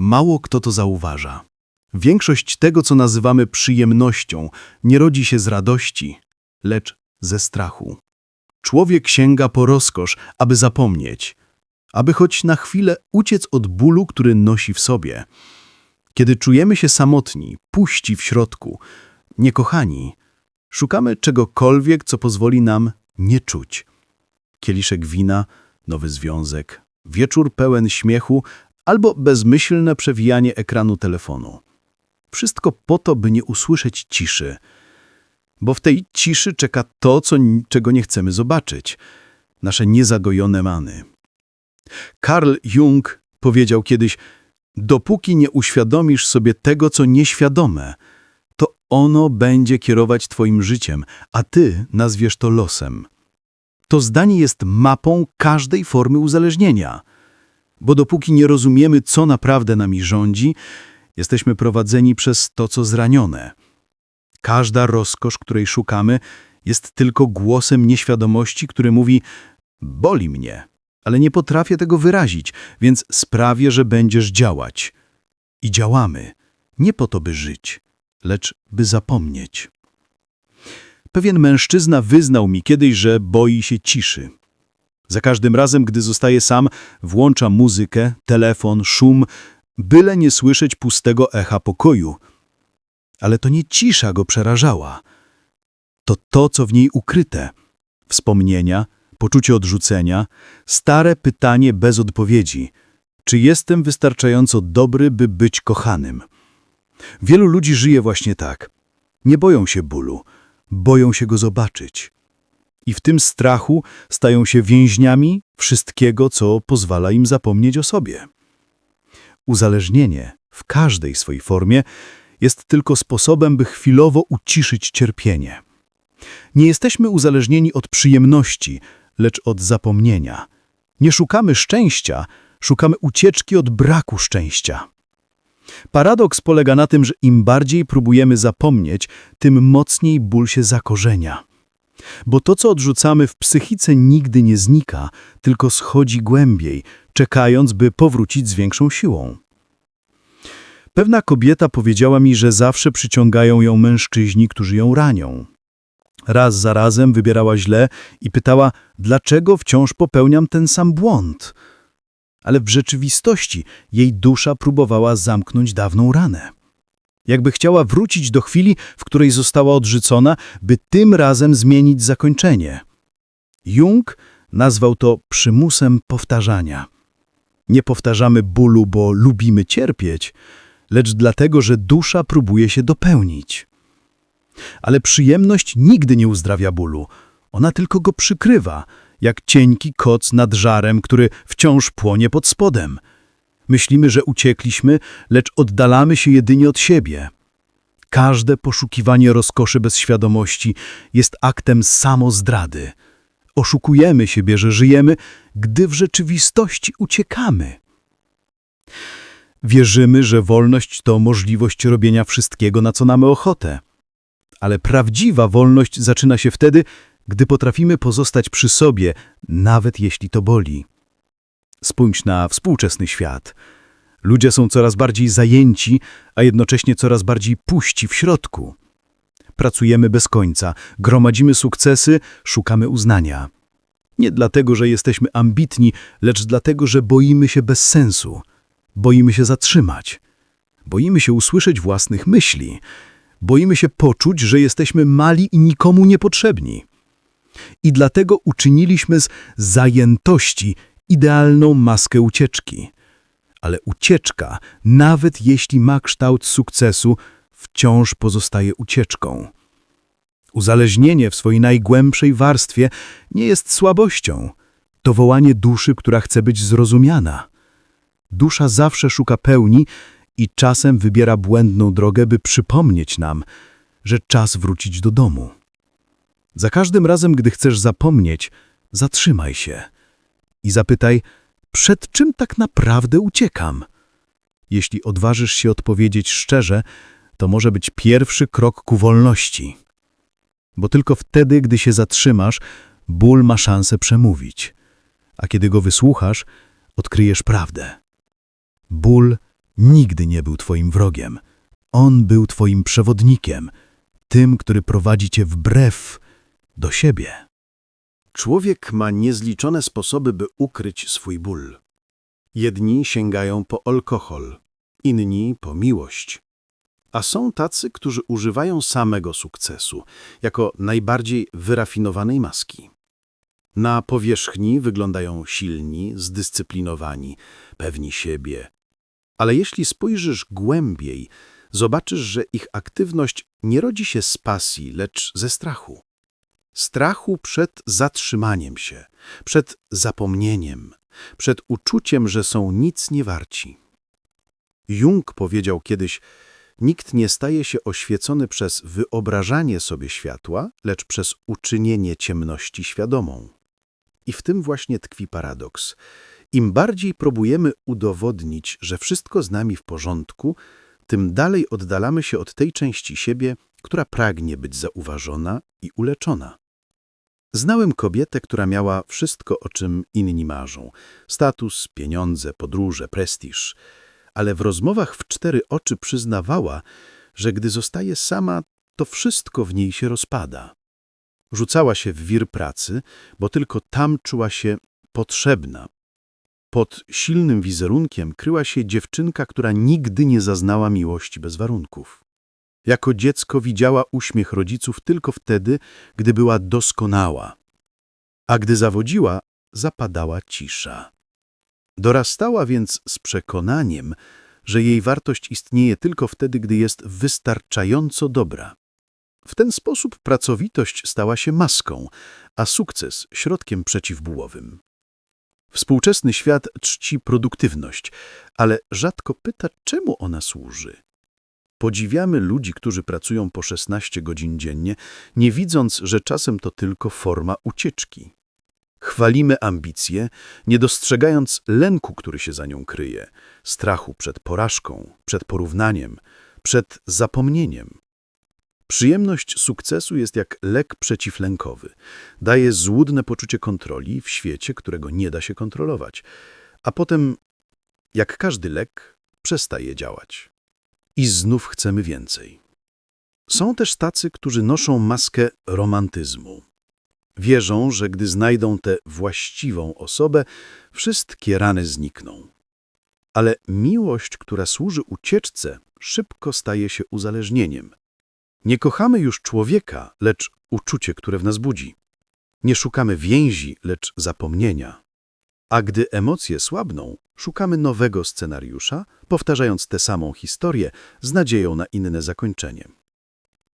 mało kto to zauważa. Większość tego, co nazywamy przyjemnością, nie rodzi się z radości, lecz ze strachu. Człowiek sięga po rozkosz, aby zapomnieć, aby choć na chwilę uciec od bólu, który nosi w sobie. Kiedy czujemy się samotni, puści w środku, niekochani, szukamy czegokolwiek, co pozwoli nam nie czuć. Kieliszek wina, nowy związek, wieczór pełen śmiechu albo bezmyślne przewijanie ekranu telefonu. Wszystko po to, by nie usłyszeć ciszy, bo w tej ciszy czeka to, co, czego nie chcemy zobaczyć nasze niezagojone many. Carl Jung powiedział kiedyś: Dopóki nie uświadomisz sobie tego, co nieświadome, to ono będzie kierować Twoim życiem, a Ty nazwiesz to losem. To zdanie jest mapą każdej formy uzależnienia, bo dopóki nie rozumiemy, co naprawdę nami rządzi, jesteśmy prowadzeni przez to, co zranione. Każda rozkosz, której szukamy, jest tylko głosem nieświadomości, który mówi: Boli mnie, ale nie potrafię tego wyrazić, więc sprawię, że będziesz działać. I działamy, nie po to, by żyć, lecz by zapomnieć. Pewien mężczyzna wyznał mi kiedyś, że boi się ciszy. Za każdym razem, gdy zostaje sam, włącza muzykę, telefon, szum, byle nie słyszeć pustego echa pokoju. Ale to nie cisza go przerażała. To to, co w niej ukryte. Wspomnienia, poczucie odrzucenia, stare pytanie bez odpowiedzi. Czy jestem wystarczająco dobry, by być kochanym? Wielu ludzi żyje właśnie tak. Nie boją się bólu, boją się go zobaczyć. I w tym strachu stają się więźniami wszystkiego, co pozwala im zapomnieć o sobie. Uzależnienie w każdej swojej formie jest tylko sposobem, by chwilowo uciszyć cierpienie. Nie jesteśmy uzależnieni od przyjemności, lecz od zapomnienia. Nie szukamy szczęścia, szukamy ucieczki od braku szczęścia. Paradoks polega na tym, że im bardziej próbujemy zapomnieć, tym mocniej ból się zakorzenia. Bo to, co odrzucamy w psychice, nigdy nie znika, tylko schodzi głębiej, czekając, by powrócić z większą siłą. Pewna kobieta powiedziała mi, że zawsze przyciągają ją mężczyźni, którzy ją ranią. Raz za razem wybierała źle i pytała, dlaczego wciąż popełniam ten sam błąd. Ale w rzeczywistości jej dusza próbowała zamknąć dawną ranę. Jakby chciała wrócić do chwili, w której została odrzucona, by tym razem zmienić zakończenie. Jung nazwał to przymusem powtarzania. Nie powtarzamy bólu, bo lubimy cierpieć, lecz dlatego, że dusza próbuje się dopełnić. Ale przyjemność nigdy nie uzdrawia bólu. Ona tylko go przykrywa, jak cienki koc nad żarem, który wciąż płonie pod spodem. Myślimy, że uciekliśmy, lecz oddalamy się jedynie od siebie. Każde poszukiwanie rozkoszy bez świadomości jest aktem samozdrady. Oszukujemy siebie, że żyjemy, gdy w rzeczywistości uciekamy. Wierzymy, że wolność to możliwość robienia wszystkiego, na co mamy ochotę. Ale prawdziwa wolność zaczyna się wtedy, gdy potrafimy pozostać przy sobie, nawet jeśli to boli. Spójrz na współczesny świat. Ludzie są coraz bardziej zajęci, a jednocześnie coraz bardziej puści w środku. Pracujemy bez końca, gromadzimy sukcesy, szukamy uznania. Nie dlatego, że jesteśmy ambitni, lecz dlatego, że boimy się bez sensu. Boimy się zatrzymać. Boimy się usłyszeć własnych myśli. Boimy się poczuć, że jesteśmy mali i nikomu niepotrzebni. I dlatego uczyniliśmy z zajętości idealną maskę ucieczki. Ale ucieczka, nawet jeśli ma kształt sukcesu, wciąż pozostaje ucieczką. Uzależnienie w swojej najgłębszej warstwie nie jest słabością. To wołanie duszy, która chce być zrozumiana. Dusza zawsze szuka pełni i czasem wybiera błędną drogę, by przypomnieć nam, że czas wrócić do domu. Za każdym razem, gdy chcesz zapomnieć, zatrzymaj się i zapytaj, przed czym tak naprawdę uciekam? Jeśli odważysz się odpowiedzieć szczerze, to może być pierwszy krok ku wolności. Bo tylko wtedy, gdy się zatrzymasz, ból ma szansę przemówić. A kiedy go wysłuchasz, odkryjesz prawdę. Ból nigdy nie był twoim wrogiem. On był twoim przewodnikiem, tym, który prowadzi cię wbrew do siebie. Człowiek ma niezliczone sposoby, by ukryć swój ból. Jedni sięgają po alkohol, inni po miłość. A są tacy, którzy używają samego sukcesu jako najbardziej wyrafinowanej maski. Na powierzchni wyglądają silni, zdyscyplinowani, pewni siebie. Ale jeśli spojrzysz głębiej, zobaczysz, że ich aktywność nie rodzi się z pasji, lecz ze strachu. Strachu przed zatrzymaniem się, przed zapomnieniem, przed uczuciem, że są nic nie warci. Jung powiedział kiedyś, nikt nie staje się oświecony przez wyobrażanie sobie światła, lecz przez uczynienie ciemności świadomą. I w tym właśnie tkwi paradoks. Im bardziej próbujemy udowodnić, że wszystko z nami w porządku, tym dalej oddalamy się od tej części siebie, która pragnie być zauważona i uleczona. Znałem kobietę, która miała wszystko, o czym inni marzą. Status, pieniądze, podróże, prestiż. Ale w rozmowach w cztery oczy przyznawała, że gdy zostaje sama, to wszystko w niej się rozpada. Rzucała się w wir pracy, bo tylko tam czuła się potrzebna. Pod silnym wizerunkiem kryła się dziewczynka, która nigdy nie zaznała miłości bez warunków. Jako dziecko widziała uśmiech rodziców tylko wtedy, gdy była doskonała. A gdy zawodziła, zapadała cisza. Dorastała więc z przekonaniem, że jej wartość istnieje tylko wtedy, gdy jest wystarczająco dobra. W ten sposób pracowitość stała się maską, a sukces środkiem przeciwbółowym. Współczesny świat czci produktywność, ale rzadko pyta, czemu ona służy. Podziwiamy ludzi, którzy pracują po 16 godzin dziennie, nie widząc, że czasem to tylko forma ucieczki. Chwalimy ambicję, nie dostrzegając lęku, który się za nią kryje, strachu przed porażką, przed porównaniem, przed zapomnieniem. Przyjemność sukcesu jest jak lek przeciwlękowy. Daje złudne poczucie kontroli w świecie, którego nie da się kontrolować. A potem, jak każdy lek, przestaje działać. I znów chcemy więcej. Są też tacy, którzy noszą maskę romantyzmu. Wierzą, że gdy znajdą tę właściwą osobę, wszystkie rany znikną. Ale miłość, która służy ucieczce, szybko staje się uzależnieniem. Nie kochamy już człowieka, lecz uczucie, które w nas budzi. Nie szukamy więzi, lecz zapomnienia. A gdy emocje słabną, szukamy nowego scenariusza, powtarzając tę samą historię z nadzieją na inne zakończenie.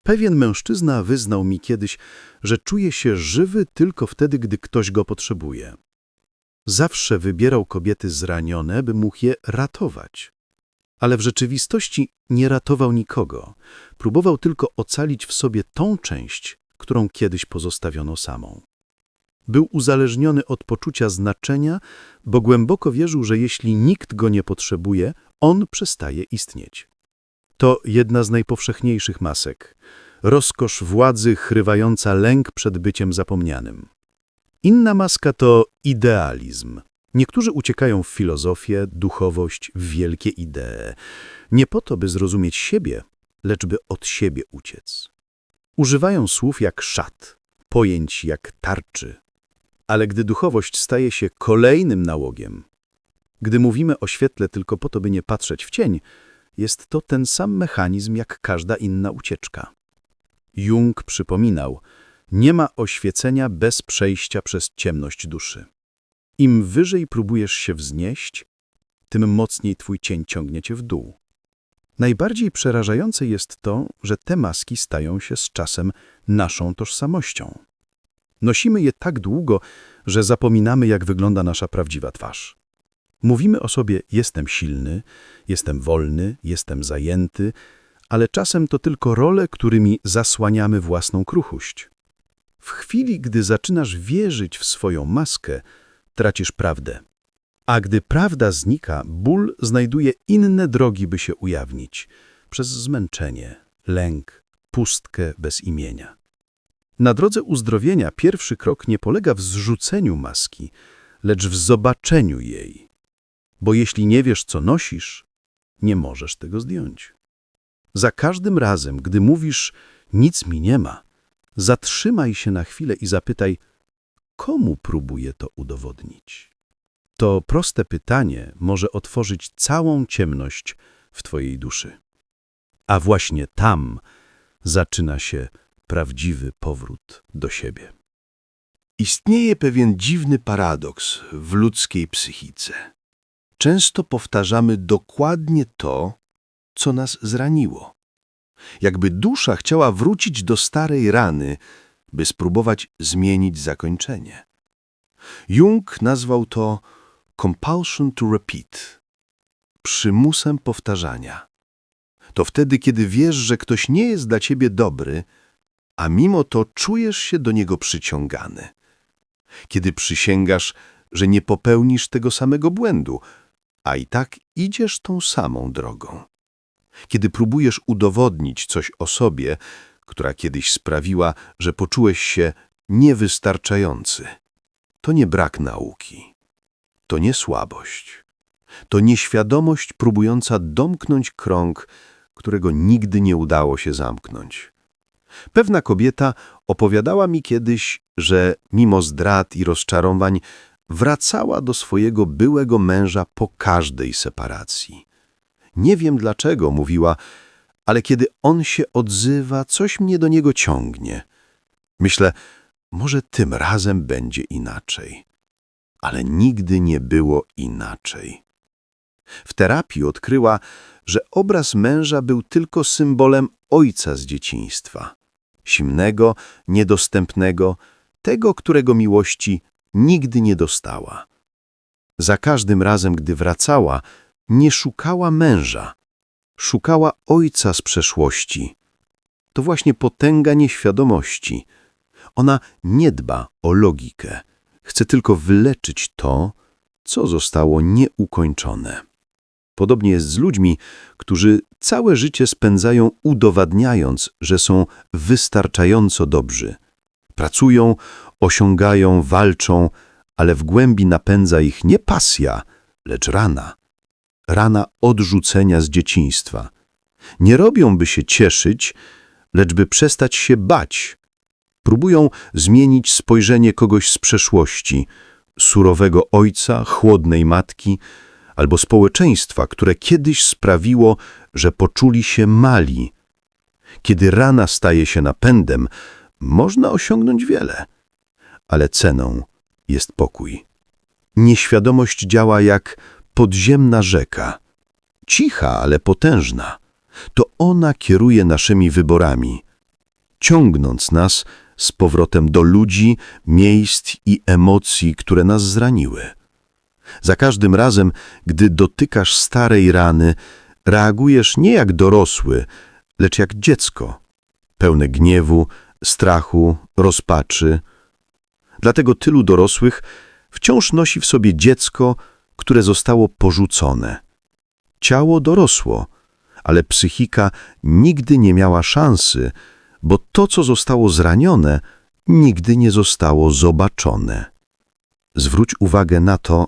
Pewien mężczyzna wyznał mi kiedyś, że czuje się żywy tylko wtedy, gdy ktoś go potrzebuje. Zawsze wybierał kobiety zranione, by mógł je ratować. Ale w rzeczywistości nie ratował nikogo. Próbował tylko ocalić w sobie tą część, którą kiedyś pozostawiono samą. Był uzależniony od poczucia znaczenia, bo głęboko wierzył, że jeśli nikt go nie potrzebuje, on przestaje istnieć. To jedna z najpowszechniejszych masek. Rozkosz władzy chrywająca lęk przed byciem zapomnianym. Inna maska to idealizm. Niektórzy uciekają w filozofię, duchowość, w wielkie idee. Nie po to, by zrozumieć siebie, lecz by od siebie uciec. Używają słów jak szat, pojęć jak tarczy. Ale gdy duchowość staje się kolejnym nałogiem, gdy mówimy o świetle tylko po to, by nie patrzeć w cień, jest to ten sam mechanizm jak każda inna ucieczka. Jung przypominał, nie ma oświecenia bez przejścia przez ciemność duszy. Im wyżej próbujesz się wznieść, tym mocniej twój cień ciągnie cię w dół. Najbardziej przerażające jest to, że te maski stają się z czasem naszą tożsamością. Nosimy je tak długo, że zapominamy, jak wygląda nasza prawdziwa twarz. Mówimy o sobie jestem silny, jestem wolny, jestem zajęty, ale czasem to tylko role, którymi zasłaniamy własną kruchość. W chwili, gdy zaczynasz wierzyć w swoją maskę, tracisz prawdę. A gdy prawda znika, ból znajduje inne drogi, by się ujawnić. Przez zmęczenie, lęk, pustkę bez imienia. Na drodze uzdrowienia pierwszy krok nie polega w zrzuceniu maski, lecz w zobaczeniu jej. Bo jeśli nie wiesz, co nosisz, nie możesz tego zdjąć. Za każdym razem, gdy mówisz nic mi nie ma, zatrzymaj się na chwilę i zapytaj, komu próbuję to udowodnić. To proste pytanie może otworzyć całą ciemność w twojej duszy. A właśnie tam zaczyna się prawdziwy powrót do siebie. Istnieje pewien dziwny paradoks w ludzkiej psychice. Często powtarzamy dokładnie to, co nas zraniło. Jakby dusza chciała wrócić do starej rany, by spróbować zmienić zakończenie. Jung nazwał to compulsion to repeat, przymusem powtarzania. To wtedy, kiedy wiesz, że ktoś nie jest dla ciebie dobry, a mimo to czujesz się do niego przyciągany. Kiedy przysięgasz, że nie popełnisz tego samego błędu, a i tak idziesz tą samą drogą. Kiedy próbujesz udowodnić coś o sobie, która kiedyś sprawiła, że poczułeś się niewystarczający. To nie brak nauki. To nie słabość. To nieświadomość próbująca domknąć krąg, którego nigdy nie udało się zamknąć. Pewna kobieta opowiadała mi kiedyś, że mimo zdrad i rozczarowań wracała do swojego byłego męża po każdej separacji. Nie wiem dlaczego, mówiła, ale kiedy on się odzywa, coś mnie do niego ciągnie. Myślę, może tym razem będzie inaczej. Ale nigdy nie było inaczej. W terapii odkryła, że obraz męża był tylko symbolem ojca z dzieciństwa. Simnego, niedostępnego, tego, którego miłości nigdy nie dostała. Za każdym razem, gdy wracała, nie szukała męża, szukała ojca z przeszłości. To właśnie potęga nieświadomości. Ona nie dba o logikę, chce tylko wyleczyć to, co zostało nieukończone. Podobnie jest z ludźmi, którzy całe życie spędzają udowadniając, że są wystarczająco dobrzy. Pracują, osiągają, walczą, ale w głębi napędza ich nie pasja, lecz rana. Rana odrzucenia z dzieciństwa. Nie robią, by się cieszyć, lecz by przestać się bać. Próbują zmienić spojrzenie kogoś z przeszłości, surowego ojca, chłodnej matki, albo społeczeństwa, które kiedyś sprawiło, że poczuli się mali. Kiedy rana staje się napędem, można osiągnąć wiele, ale ceną jest pokój. Nieświadomość działa jak podziemna rzeka, cicha, ale potężna. To ona kieruje naszymi wyborami, ciągnąc nas z powrotem do ludzi, miejsc i emocji, które nas zraniły. Za każdym razem, gdy dotykasz starej rany, reagujesz nie jak dorosły, lecz jak dziecko, pełne gniewu, strachu, rozpaczy. Dlatego tylu dorosłych wciąż nosi w sobie dziecko, które zostało porzucone. Ciało dorosło, ale psychika nigdy nie miała szansy, bo to, co zostało zranione, nigdy nie zostało zobaczone. Zwróć uwagę na to,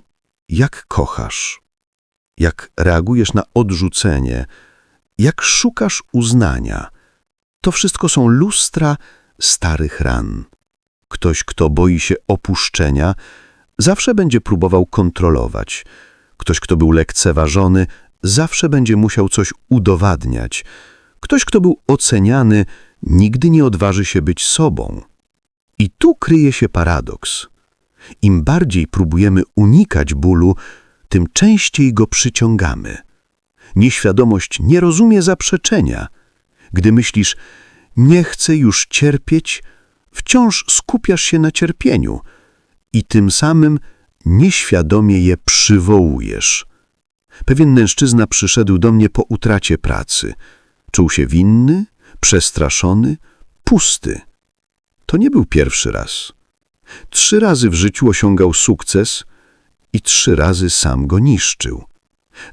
jak kochasz, jak reagujesz na odrzucenie, jak szukasz uznania. To wszystko są lustra starych ran. Ktoś, kto boi się opuszczenia, zawsze będzie próbował kontrolować. Ktoś, kto był lekceważony, zawsze będzie musiał coś udowadniać. Ktoś, kto był oceniany, nigdy nie odważy się być sobą. I tu kryje się paradoks. Im bardziej próbujemy unikać bólu, tym częściej go przyciągamy. Nieświadomość nie rozumie zaprzeczenia. Gdy myślisz, nie chcę już cierpieć, wciąż skupiasz się na cierpieniu i tym samym nieświadomie je przywołujesz. Pewien mężczyzna przyszedł do mnie po utracie pracy. Czuł się winny, przestraszony, pusty. To nie był pierwszy raz. Trzy razy w życiu osiągał sukces i trzy razy sam go niszczył.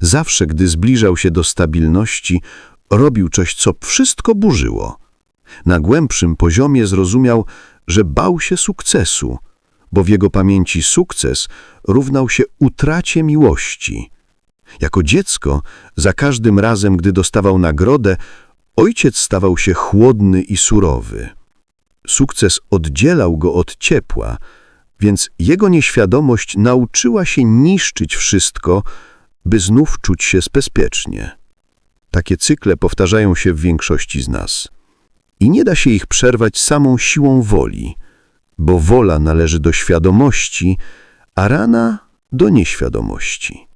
Zawsze, gdy zbliżał się do stabilności, robił coś, co wszystko burzyło. Na głębszym poziomie zrozumiał, że bał się sukcesu, bo w jego pamięci sukces równał się utracie miłości. Jako dziecko, za każdym razem, gdy dostawał nagrodę, ojciec stawał się chłodny i surowy. Sukces oddzielał go od ciepła, więc jego nieświadomość nauczyła się niszczyć wszystko, by znów czuć się bezpiecznie. Takie cykle powtarzają się w większości z nas. I nie da się ich przerwać samą siłą woli, bo wola należy do świadomości, a rana do nieświadomości.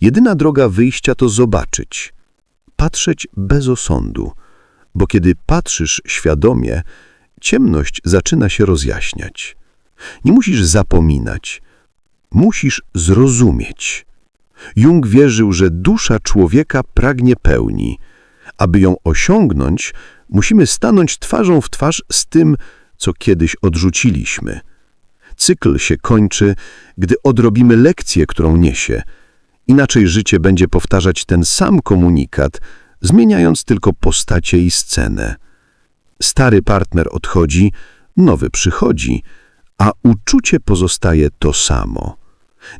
Jedyna droga wyjścia to zobaczyć, patrzeć bez osądu, bo kiedy patrzysz świadomie, ciemność zaczyna się rozjaśniać. Nie musisz zapominać, musisz zrozumieć. Jung wierzył, że dusza człowieka pragnie pełni. Aby ją osiągnąć, musimy stanąć twarzą w twarz z tym, co kiedyś odrzuciliśmy. Cykl się kończy, gdy odrobimy lekcję, którą niesie. Inaczej życie będzie powtarzać ten sam komunikat, zmieniając tylko postacie i scenę. Stary partner odchodzi, nowy przychodzi, a uczucie pozostaje to samo.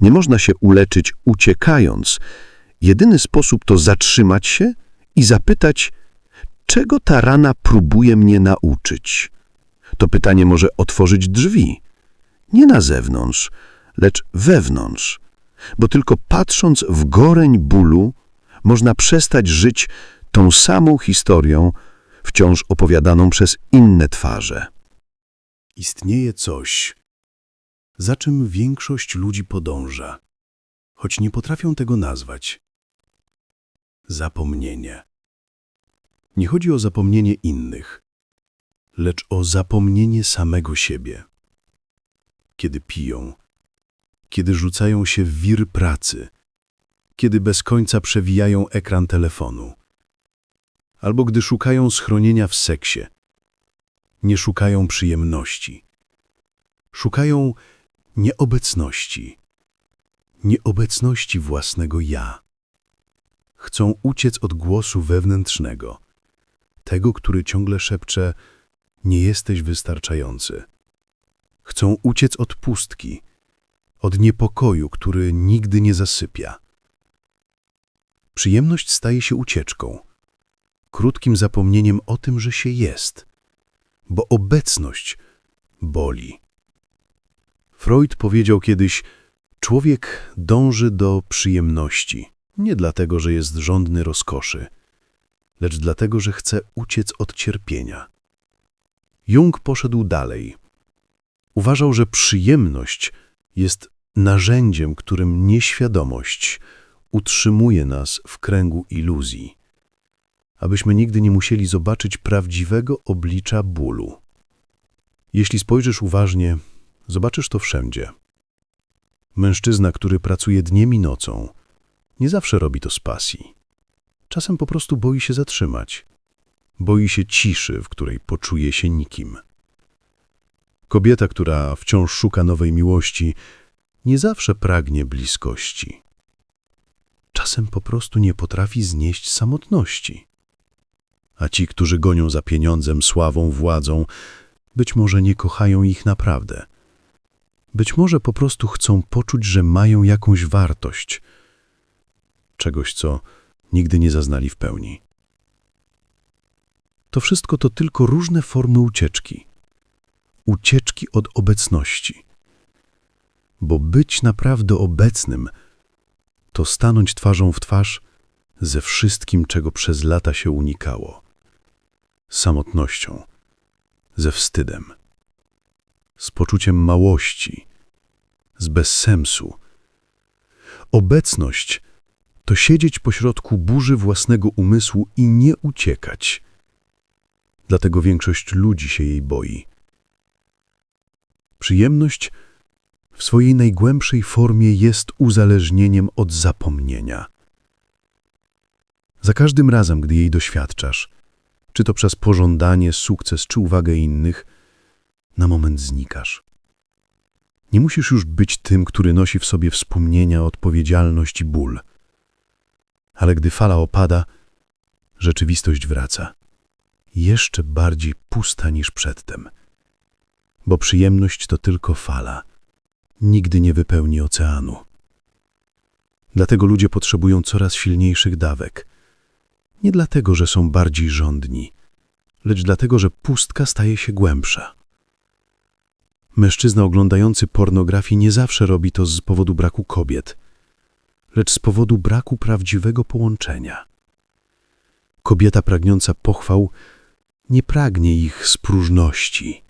Nie można się uleczyć uciekając. Jedyny sposób to zatrzymać się i zapytać, czego ta rana próbuje mnie nauczyć. To pytanie może otworzyć drzwi. Nie na zewnątrz, lecz wewnątrz. Bo tylko patrząc w goreń bólu, można przestać żyć tą samą historią, wciąż opowiadaną przez inne twarze. Istnieje coś, za czym większość ludzi podąża, choć nie potrafią tego nazwać. Zapomnienie. Nie chodzi o zapomnienie innych, lecz o zapomnienie samego siebie. Kiedy piją, kiedy rzucają się w wir pracy, kiedy bez końca przewijają ekran telefonu, albo gdy szukają schronienia w seksie, nie szukają przyjemności. Szukają nieobecności, nieobecności własnego ja. Chcą uciec od głosu wewnętrznego, tego, który ciągle szepcze: Nie jesteś wystarczający. Chcą uciec od pustki, od niepokoju, który nigdy nie zasypia. Przyjemność staje się ucieczką, krótkim zapomnieniem o tym, że się jest, bo obecność boli. Freud powiedział kiedyś: Człowiek dąży do przyjemności, nie dlatego, że jest żądny rozkoszy, lecz dlatego, że chce uciec od cierpienia. Jung poszedł dalej. Uważał, że przyjemność jest narzędziem, którym nieświadomość utrzymuje nas w kręgu iluzji, abyśmy nigdy nie musieli zobaczyć prawdziwego oblicza bólu. Jeśli spojrzysz uważnie, zobaczysz to wszędzie. Mężczyzna, który pracuje dniem i nocą, nie zawsze robi to z pasji. Czasem po prostu boi się zatrzymać. Boi się ciszy, w której poczuje się nikim. Kobieta, która wciąż szuka nowej miłości, nie zawsze pragnie bliskości. Czasem po prostu nie potrafi znieść samotności. A ci, którzy gonią za pieniądzem, sławą, władzą, być może nie kochają ich naprawdę. Być może po prostu chcą poczuć, że mają jakąś wartość, czegoś, co nigdy nie zaznali w pełni. To wszystko to tylko różne formy ucieczki. Ucieczki od obecności. Bo być naprawdę obecnym to stanąć twarzą w twarz ze wszystkim, czego przez lata się unikało. Samotnością, ze wstydem, z poczuciem małości, z bezsensu. Obecność to siedzieć pośrodku burzy własnego umysłu i nie uciekać. Dlatego większość ludzi się jej boi. Przyjemność w swojej najgłębszej formie jest uzależnieniem od zapomnienia. Za każdym razem, gdy jej doświadczasz, czy to przez pożądanie, sukces czy uwagę innych, na moment znikasz. Nie musisz już być tym, który nosi w sobie wspomnienia, odpowiedzialność i ból. Ale gdy fala opada, rzeczywistość wraca. Jeszcze bardziej pusta niż przedtem. Bo przyjemność to tylko fala. Nigdy nie wypełni oceanu. Dlatego ludzie potrzebują coraz silniejszych dawek. Nie dlatego, że są bardziej żądni, lecz dlatego, że pustka staje się głębsza. Mężczyzna oglądający pornografię nie zawsze robi to z powodu braku kobiet, lecz z powodu braku prawdziwego połączenia. Kobieta pragniąca pochwał nie pragnie ich z próżności,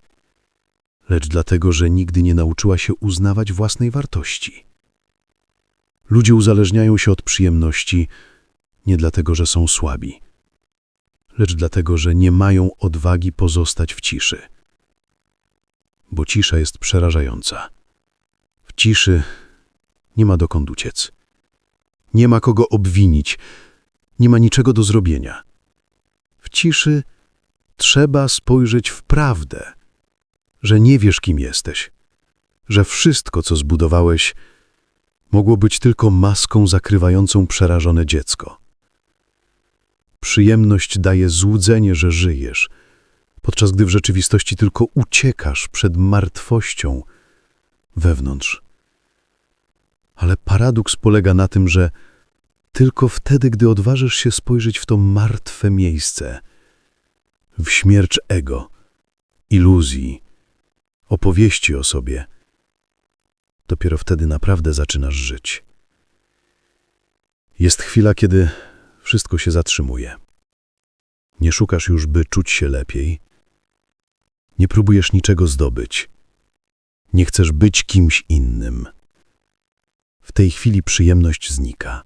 lecz dlatego, że nigdy nie nauczyła się uznawać własnej wartości. Ludzie uzależniają się od przyjemności nie dlatego, że są słabi, lecz dlatego, że nie mają odwagi pozostać w ciszy. Bo cisza jest przerażająca. W ciszy nie ma dokąd uciec. Nie ma kogo obwinić, nie ma niczego do zrobienia. W ciszy trzeba spojrzeć w prawdę, że nie wiesz, kim jesteś, że wszystko, co zbudowałeś, mogło być tylko maską zakrywającą przerażone dziecko. Przyjemność daje złudzenie, że żyjesz, podczas gdy w rzeczywistości tylko uciekasz przed martwością wewnątrz. Ale paradoks polega na tym, że tylko wtedy, gdy odważysz się spojrzeć w to martwe miejsce, w śmierć ego, iluzji, opowieści o sobie, dopiero wtedy naprawdę zaczynasz żyć. Jest chwila, kiedy wszystko się zatrzymuje. Nie szukasz już, by czuć się lepiej. Nie próbujesz niczego zdobyć. Nie chcesz być kimś innym. W tej chwili przyjemność znika,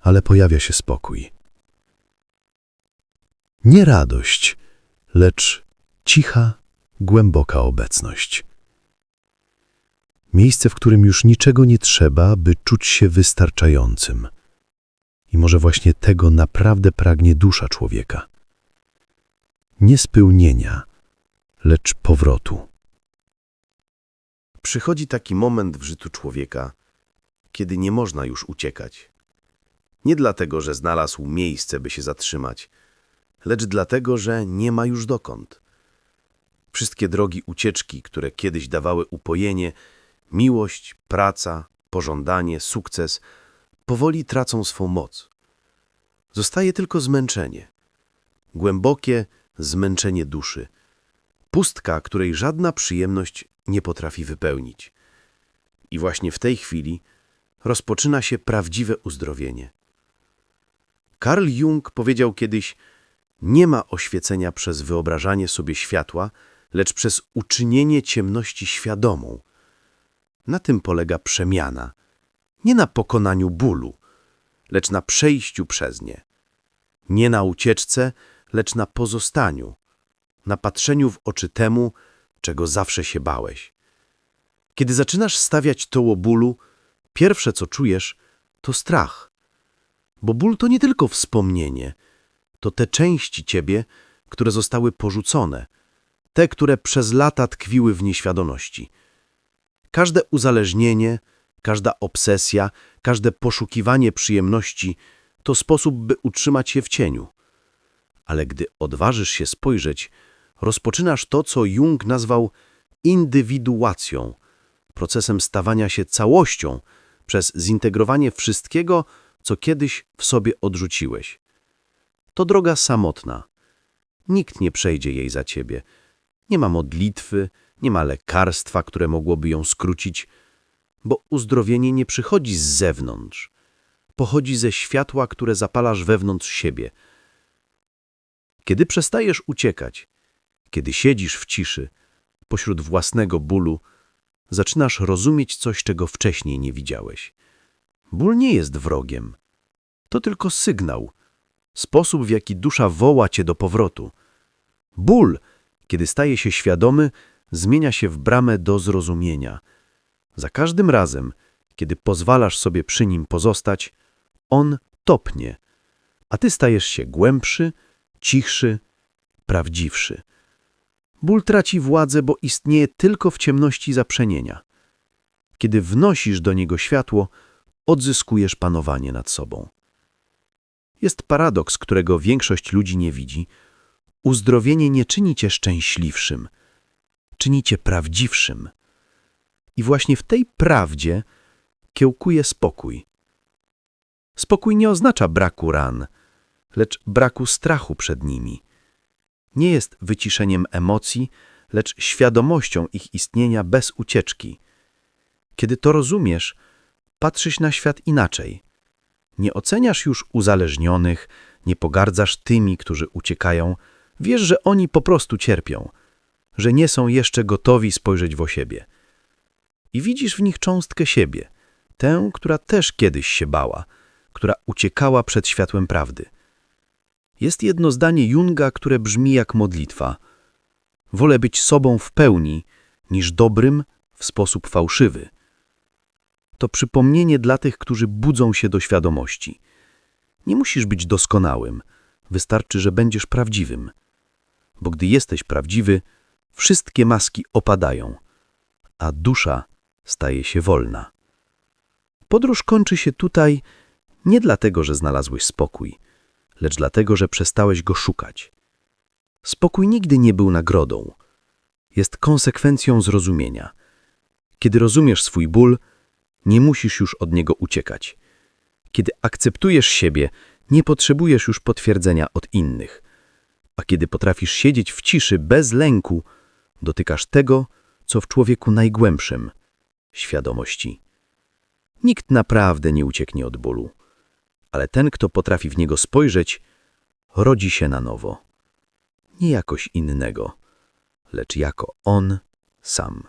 ale pojawia się spokój. Nie radość, lecz cicha, głęboka obecność. Miejsce, w którym już niczego nie trzeba, by czuć się wystarczającym. I może właśnie tego naprawdę pragnie dusza człowieka. Nie spełnienia, lecz powrotu. Przychodzi taki moment w życiu człowieka, kiedy nie można już uciekać. Nie dlatego, że znalazł miejsce, by się zatrzymać, lecz dlatego, że nie ma już dokąd. Wszystkie drogi ucieczki, które kiedyś dawały upojenie, miłość, praca, pożądanie, sukces, powoli tracą swą moc. Zostaje tylko zmęczenie. Głębokie zmęczenie duszy. Pustka, której żadna przyjemność nie potrafi wypełnić. I właśnie w tej chwili rozpoczyna się prawdziwe uzdrowienie. Karl Jung powiedział kiedyś: Nie ma oświecenia przez wyobrażanie sobie światła, lecz przez uczynienie ciemności świadomą. Na tym polega przemiana, nie na pokonaniu bólu, lecz na przejściu przez nie. Nie na ucieczce, lecz na pozostaniu, na patrzeniu w oczy temu, czego zawsze się bałeś. Kiedy zaczynasz stawiać toło bólu, pierwsze co czujesz to strach. Bo ból to nie tylko wspomnienie, to te części ciebie, które zostały porzucone, te, które przez lata tkwiły w nieświadomości. Każde uzależnienie, każda obsesja, każde poszukiwanie przyjemności to sposób, by utrzymać się w cieniu. Ale gdy odważysz się spojrzeć, rozpoczynasz to, co Jung nazwał indywiduacją, procesem stawania się całością przez zintegrowanie wszystkiego, co kiedyś w sobie odrzuciłeś. To droga samotna. Nikt nie przejdzie jej za ciebie. Nie ma modlitwy, nie ma lekarstwa, które mogłoby ją skrócić, bo uzdrowienie nie przychodzi z zewnątrz. Pochodzi ze światła, które zapalasz wewnątrz siebie. Kiedy przestajesz uciekać, kiedy siedzisz w ciszy, pośród własnego bólu, zaczynasz rozumieć coś, czego wcześniej nie widziałeś. Ból nie jest wrogiem. To tylko sygnał, sposób, w jaki dusza woła cię do powrotu. Ból, kiedy staje się świadomy, zmienia się w bramę do zrozumienia. Za każdym razem, kiedy pozwalasz sobie przy nim pozostać, on topnie, a ty stajesz się głębszy, cichszy, prawdziwszy. Ból traci władzę, bo istnieje tylko w ciemności zaprzenienia. Kiedy wnosisz do niego światło, odzyskujesz panowanie nad sobą. Jest paradoks, którego większość ludzi nie widzi. Uzdrowienie nie czyni cię szczęśliwszym, czyni cię prawdziwszym. I właśnie w tej prawdzie kiełkuje spokój. Spokój nie oznacza braku ran, lecz braku strachu przed nimi. Nie jest wyciszeniem emocji, lecz świadomością ich istnienia bez ucieczki. Kiedy to rozumiesz, patrzysz na świat inaczej. Nie oceniasz już uzależnionych, nie pogardzasz tymi, którzy uciekają. Wiesz, że oni po prostu cierpią, że nie są jeszcze gotowi spojrzeć w siebie. I widzisz w nich cząstkę siebie, tę, która też kiedyś się bała, która uciekała przed światłem prawdy. Jest jedno zdanie Junga, które brzmi jak modlitwa. Wolę być sobą w pełni, niż dobrym w sposób fałszywy. To przypomnienie dla tych, którzy budzą się do świadomości. Nie musisz być doskonałym, wystarczy, że będziesz prawdziwym. Bo gdy jesteś prawdziwy, wszystkie maski opadają, a dusza staje się wolna. Podróż kończy się tutaj nie dlatego, że znalazłeś spokój, lecz dlatego, że przestałeś go szukać. Spokój nigdy nie był nagrodą. Jest konsekwencją zrozumienia. Kiedy rozumiesz swój ból, nie musisz już od niego uciekać. Kiedy akceptujesz siebie, nie potrzebujesz już potwierdzenia od innych. A kiedy potrafisz siedzieć w ciszy bez lęku, dotykasz tego, co w człowieku najgłębszym świadomości. Nikt naprawdę nie ucieknie od bólu, ale ten, kto potrafi w niego spojrzeć, rodzi się na nowo. Nie jakoś innego, lecz jako on sam.